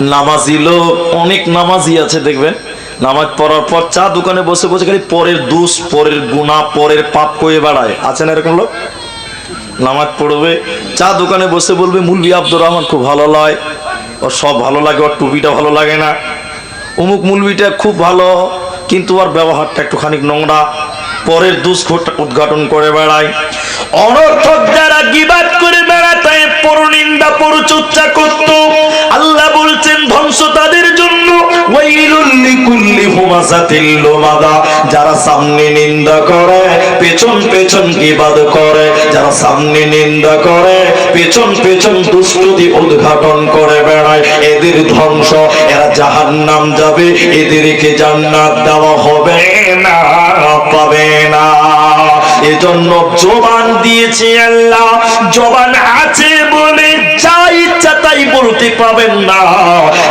নামাজি লোক অনেক নামাজি আছে, দেখবেন। নামাজ পড়ার পর চা দোকানে বসে বসে খালি পরের দুষ, পরের গুণা পরের পাপ কয়ে বেড়ায়। আছে না এরকম লোক? নামাজ পড়বে, চা দোকানে বসে বলবে মুলবি আব্দুর রহমান খুব ভালো লয়। ওর সব ভালো লাগে, ওর টুপিটা ভালো লাগে না। অমুক মুলবিটা খুব ভালো, কিন্তু ওর ব্যবহারটা একটুখানি নোংরা। পরের দুষ উদ্ঘাটন করে বেড়ায়। অনর্থক যারা গিবাদ করে বেড়াতায় পরনিন্দা পরচর্চা করত। আল্লাহ বলছেন, ধ্বংস তাদের জন্য। যারা সামনে নিন্দা করে, পেছন পেছন গিবাদ করে। যারা সামনে নিন্দা করে, পেছন পেছন দুষ্টুতি উদ্ঘাটন করে বেড়ায়। এদের ধ্বংস, এরা জাহান্নাম যাবে। এদেরকে জান্নাত দেওয়া হবে না, পাবে না। এজন্য জবান দিয়েছে আল্লাহ। জবান আছে বলে যা ইচ্ছা তাই বলতে পাবেন না।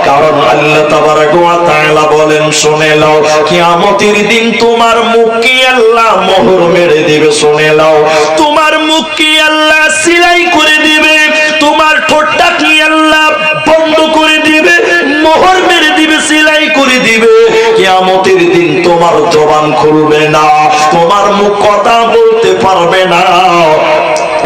কারণ আল্লাহ তাবারাক ওয়া তাআলা বলেন, শুনে নাও, কিয়ামতের দিন তোমার মুখকে আল্লাহ মোহর মেরে দিবে, শুনে নাও। তোমার মুখকে আল্লাহ সিলাই করে দিবে, তোমার ঠোঁটটা কি আল্লাহ বন্ধ করে দিবে, মোহর মেরে দিবে, সিলাই করে দিবে। কিয়ামতের দিন তোমার জবান খুলবে না। তোমার মুখ কথা পারবে না।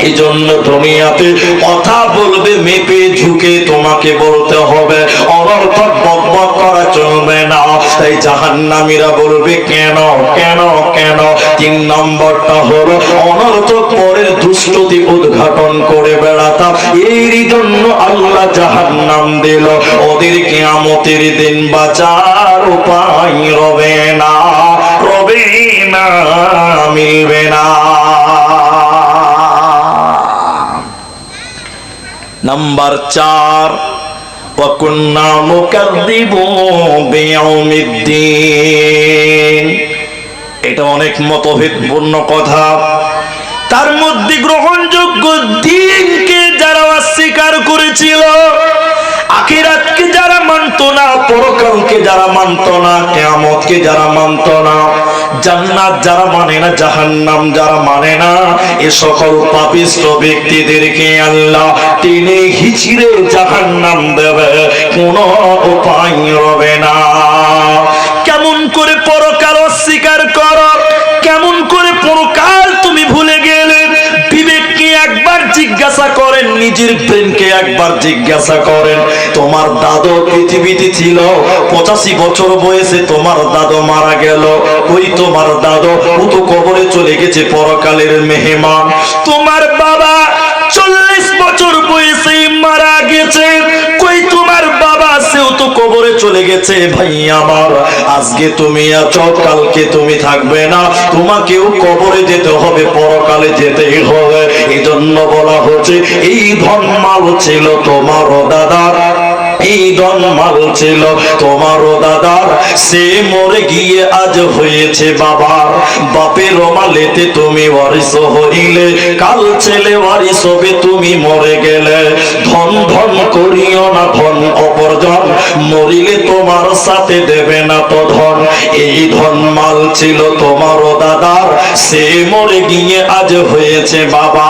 এই জন্য দুনিয়াতে কথা বলবে, মেপে ঝুঁকে তোমাকে বলতে হবে। অনর্থক বক বক করা চলবে না। তাই জাহান্নামীরা বলবে, কেন কেন কেন? তিন নম্বরটা হলো, অনর্থক পরের দুষ্টতি উদ্ঘাটন করে বেড়াতাম এর জন্য আল্লাহ জাহান্নাম দিল। ওদের কেয়ামতের দিন বাঁচার উপায় রবে না রবে না, মিলবে না। নাম্বার চার وكنا نكذبوا بيوم الدين এটা অনেক মতভেদপূর্ণ কথা তার মধ্যে গ্রহণযোগ্য দিনকে যারা অস্বীকার করেছিল, আখিরাতকে যারা মানতো না, পরকালকে যারা মানতো না, কেয়ামতকে যারা মানতো না, জান্নাত যারা মানে না, জাহান্নাম যারা মানে না, এ সকল পাপিষ্ট ব্যক্তিদেরকে আল্লাহ টেনে হিচিরে জাহান্নাম দেবে, কোনো উপায় রবে না। কেমন করে পরকাল অস্বীকার কর, কেমন করে পরকাল তুমি ভুলে গেলে, বিবেককে একবার জিজ্ঞাসা করেন, নিজের প্রেমকে একবার জিজ্ঞাসা করেন, তোমার দাদু পৃথিবীতে ছিল? পঁচাশি বছর বয়সে তোমার দাদু মারা গেল। ওই তোমার দাদু ও তো কবরে চলে গেছে পরকালের মেহমান। তোমার বাবা চলে গেছে ভাই আমার। আজকে তুমি আছো, কালকে তুমি থাকবে না। তোমাকেও কবরে যেতে হবে, পরকালে যেতেই হবে। জন্য বলা হচ্ছে, এই ধন মাল ছিল তোমার দাদার। এই ধন মাল তোমারও দাদার সে মরে গিয়ে আজ হয়েছে বাবার। বাপের মালেতে তুমি ওয়ারিস হইলে, কাল ছেলে ওয়ারিস হবে, তুমি মরে গেলে। ধন ধন করিও না ধন অপরজন, মরিলে তোমার সাথে দেবে না তো ধন। এই ধন মাল ছিল তোমারও দাদার, সে মরে গিয়ে আজ হয়েছে বাবা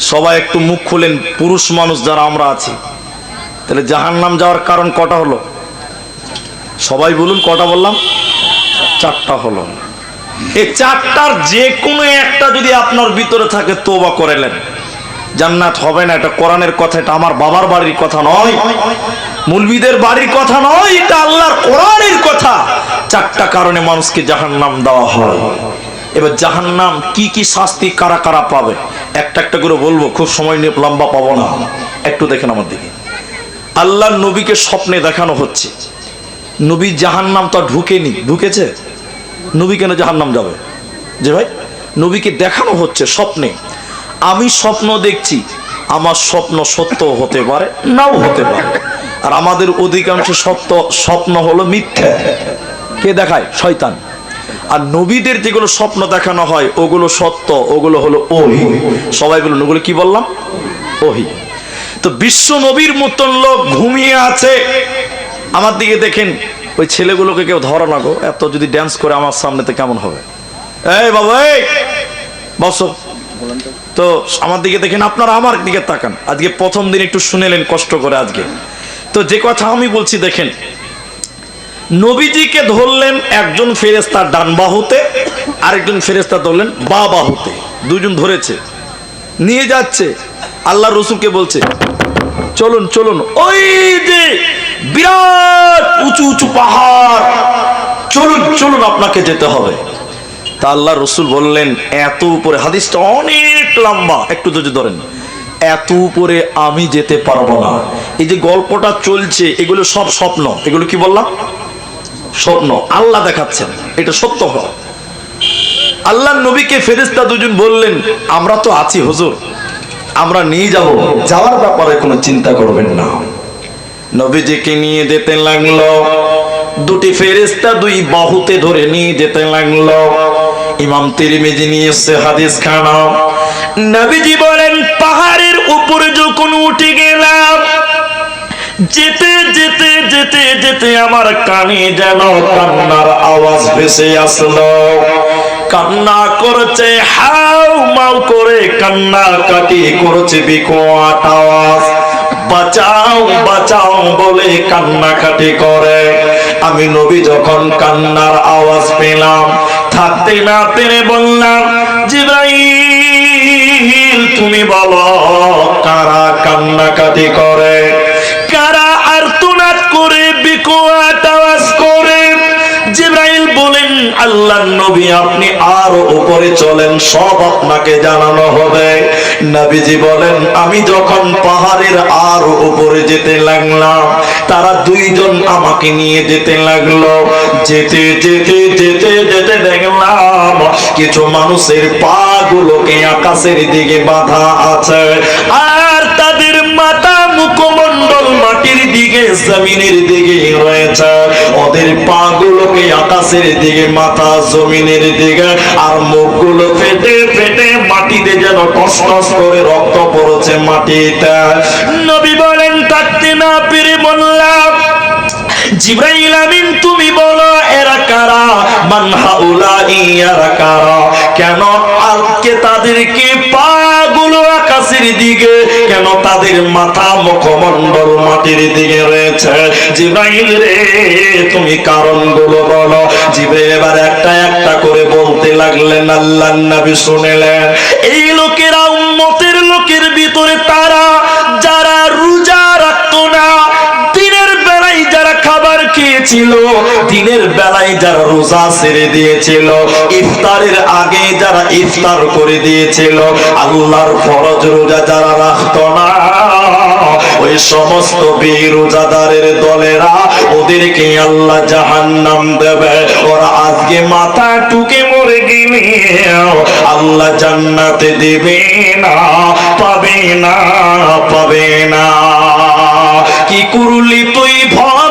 সবাই একটু মুখ খুলেন, পুরুষ মানুষ যারা আমরা আছি। তাহলে জাহান্নাম যাওয়ার কারণ কটা হলো? সবাই বলুন, কটা বললাম? চারটা হলো। এই চারটার যে কোনো একটা যদি আপনার ভিতরে থাকে তোবা করেলেন জান্নাত হবে না, এটা কোরআনের কথা, এটা আমার বাবার বাড়ির কথা নয়। মুলবিদের বাড়ির কথা নয়, এটা আল্লাহর কোরআনের কথা। চারটা কারণে মানুষকে জাহান্নাম দেওয়া হয়। এবার জাহান্নাম কি কি শাস্তি কারা কারা পাবে? একটা একটা করে বলব, খুব সময় নিয়ে লম্বা পাবো না। একটু দেখেন আমার দিকে। আল্লাহর নবীকে স্বপ্নে দেখানো হচ্ছে। নবী জাহান্নাম তো ঢুকেনি। ঢুকেছে? নবী কেন জাহান্নাম যাবে? যে ভাই, নবীকে দেখানো হচ্ছে স্বপ্নে। আমি স্বপ্ন দেখছি, আমার স্বপ্ন সত্য হতে পারে, নাও হতে পারে। আর আমাদের অধিকাংশ সত্য স্বপ্ন হলো মিথ্যা। কে দেখায়? শয়তান। আর নবীদের যেগুলো স্বপ্ন দেখানো হয়, ওগুলো সত্য, ওগুলো হলো ওহি। সবাই বলুন, ওগুলো কি বললাম? ওহি। তো বিশ্ব নবীর মতন লোক ঘুমিয়ে আছে। আমার দিকে দেখেন, ওই ছেলেগুলোকে কেউ ধরো না গো। এত যদি ড্যান্স করে আমার সামনেতে কেমন হবে? এই বাবা, এই! বসো। তো আমার দিকে দেখেন, আপনারা আমার দিকে তাকান। আজকে প্রথম দিন একটু শুনেলেন কষ্ট করে আজকে। তো যে কথা আমি বলছি, দেখেন নবীজিকে ধরলেন একজন ফেরেস্তা ডান বাহুতে আরেকজন ফেরেস্তা ধরলেন বা বাহুতে দুজন ধরেছে। নিয়ে যাচ্ছে। আল্লাহ রসুলকে বলছে, চলুন চলুন। ওই যে বিরাট উঁচু উঁচু পাহাড়, চলুন চলুন আপনাকে যেতে হবে। তা আল্লাহ রসুল বললেন, এত উপরে, হাদিসটা অনেক লম্বা, একটু যদি ধরেন। এত উপরে আমি যেতে পারব না। এই যে গল্পটা চলছে, এগুলো সব স্বপ্ন। এগুলো কি বললাম? স্বপ্ন আল্লাহ দেখাচ্ছেন। এটা সত্য হয় আল্লাহ নবীকে ফেরেস্তা দুজন বললেন, আমরা তো আছি, হুজুর। আমরা নিয়ে যাব। যাওয়ার ব্যাপারে কোনো চিন্তা করবেন না। নবীজিকে নিয়ে যেতে লাগল। দুটি ফেরেস্তা দুই বাহুতে ধরে নিয়ে যেতে লাগল। ইমাম তিরমিজি নিয়ে এসছে হাদিস খানা নবীজি বলেন, পাহাড়ের উপরে যখন উঠে গেলাম যেতে যেতে যেতে যেতে আমার কানে যেন কান্নার আওয়াজ ভেসে আসলো। কান্না করছে, হাউ মাউ করে কান্না কাটি করছে বিকোয়াট আওয়াজ। বাঁচাও বাঁচাও বলে কান্নাকাটি করে। আমি নবী যখন কান্নার আওয়াজ পেলাম, থাকতে না পেরে বললাম, জিব্রাইল, তুমি বলো কারা কান্নাকাটি করে কারা? আল্লাহ নবী আপনি আরও উপরে চলেন, সব আপনাকে জানানো হবে। নবীজি বলেন, আমি যখন পাহাড়ের আরও উপরে যেতে লাগলাম, তারা দুইজন আমাকে নিয়ে যেতে লাগল। যেতে যেতে যেতে যেতে দেখলাম কিছু মানুষের পা গুলোকে আকাশের দিকে বাধা আছে। আর তাদের দিকে, জমিনের দিকে রয়েছে। ওদের পা গুলোকে আকাশের দিকে, মাথা জমিনের দিকে, আর মুখগুলো ফেটে ফেটে মাটিতে যেন টস করে রক্ত পড়ছে মাটিতে। নবী বলেন, থাকতে না পেরে বললাম, জিব্রাইল আমিন, তুমি বলো, এরা কারা? মান হাউলা ইয়ারা কারা? কেন আজকে তাদেরকে পাগুলো আকাশের দিকে কেন তাদের মাথা মুখমণ্ডল মাটির দিকে রয়েছে? জিব্রাইল রে, তুমি কারণগুলো বলো। জিবে এবার একটা একটা করে বলতে লাগলেন আল্লাহ নবী শুনেলেন। এই লোকেরা খেয়েছিল দিনের বেলায় যারা রোজা ছেড়ে দিয়েছিল, ইফতারের আগে যারা ইফতার করে দিয়েছিল, আল্লাহর ফরজ রোজা যারা রাখতো না, ওই সমস্ত বেরোজাদারের দলেরা ওদেরকে আল্লাহ জাহান্নাম দেবে। ওরা আজকে মাথা টুকে মরে গেলে আল্লাহ জান্নাতে দেবে না, পাবে না পাবে না। কি করলি তুই ভাবে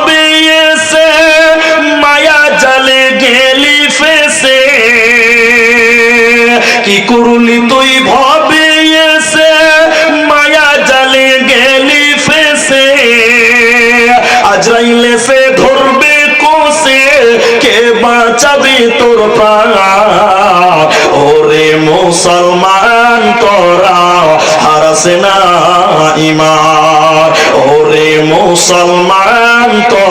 কি করলি তুই ভাবে এসে? মায়া জালে গেলি ফেসে। আজরাইলে সে ধরবে কোসে কে বাঁচাবে তোর প্রাণ? ওরে মুসলমান তোরা, হারাসে না ইমান। ওরে মুসলমান তোরা।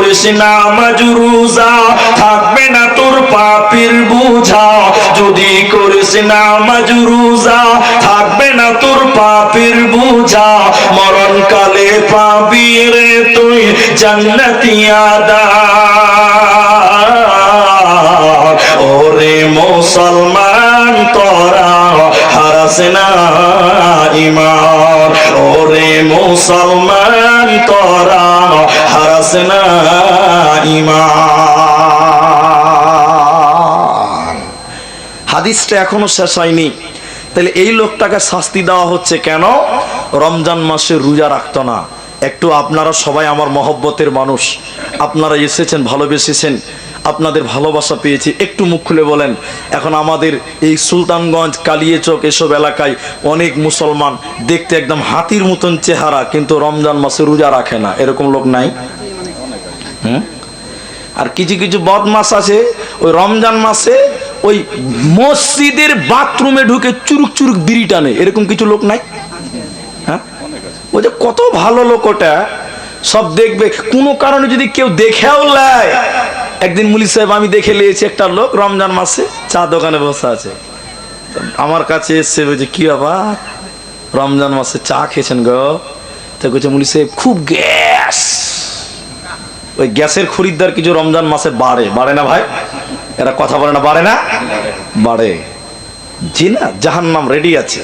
করিস না মাজরুজা থাকবে না তোর পাপের বুঝা। যদি করিস না মাজরুজা থাকবে না তোর পাপের বুঝা। মরণকালে পাবি রে তুই, জান্নাতি হাদিসটা এখনও শেষ হয়নি। তাহলে এই লোকটাকে শাস্তি দেওয়া হচ্ছে কেন? রমজান মাসে রোজা রাখতো না। একটু আপনারা সবাই আমার মহব্বতের মানুষ। আপনারা এসেছেন, ভালোবেসেছেন। আপনাদের ভালোবাসা পেয়েছি। একটু মুখ খুলে বলেন। এখন আমাদের এই সুলতানগঞ্জ, কালিয়েচক এসব এলাকায় অনেক মুসলমান দেখতে একদম হাতির মতন চেহারা, কিন্তু রমজান মাসে রোজা রাখে না। এরকম লোক নাই? হুম? আর কিছু কিছু বদমাস আছে। ওই রমজান মাসে ওই মসজিদের বাথরুমে ঢুকে চুরুক চুরুক বিড়ি টানে, এরকম কিছু লোক নাই? হ্যাঁ? ওই যে কত ভালো লোক ওটা। সব দেখবে, কোনো কারণে যদি কেউ দেখেও নেয়। একদিন মুলি সাহেব, আমি দেখে নিয়েছি একটা লোক, রমজান মাসে চা দোকানে বসে আছে। আমার কাছে এসছে, বলছে, কি ব্যাপার? রমজান মাসে চা খেয়েছেন গো? তো বলছে, মুলি সাহেব, খুব গ্যাস। ওই গ্যাসের খরিদ্দার কিছু রমজান মাসে বাড়ে। বাড়ে না ভাই? এরা কথা বলে না, বাড়ে না? বাড়ে। জি না জাহান্নাম রেডি আছে।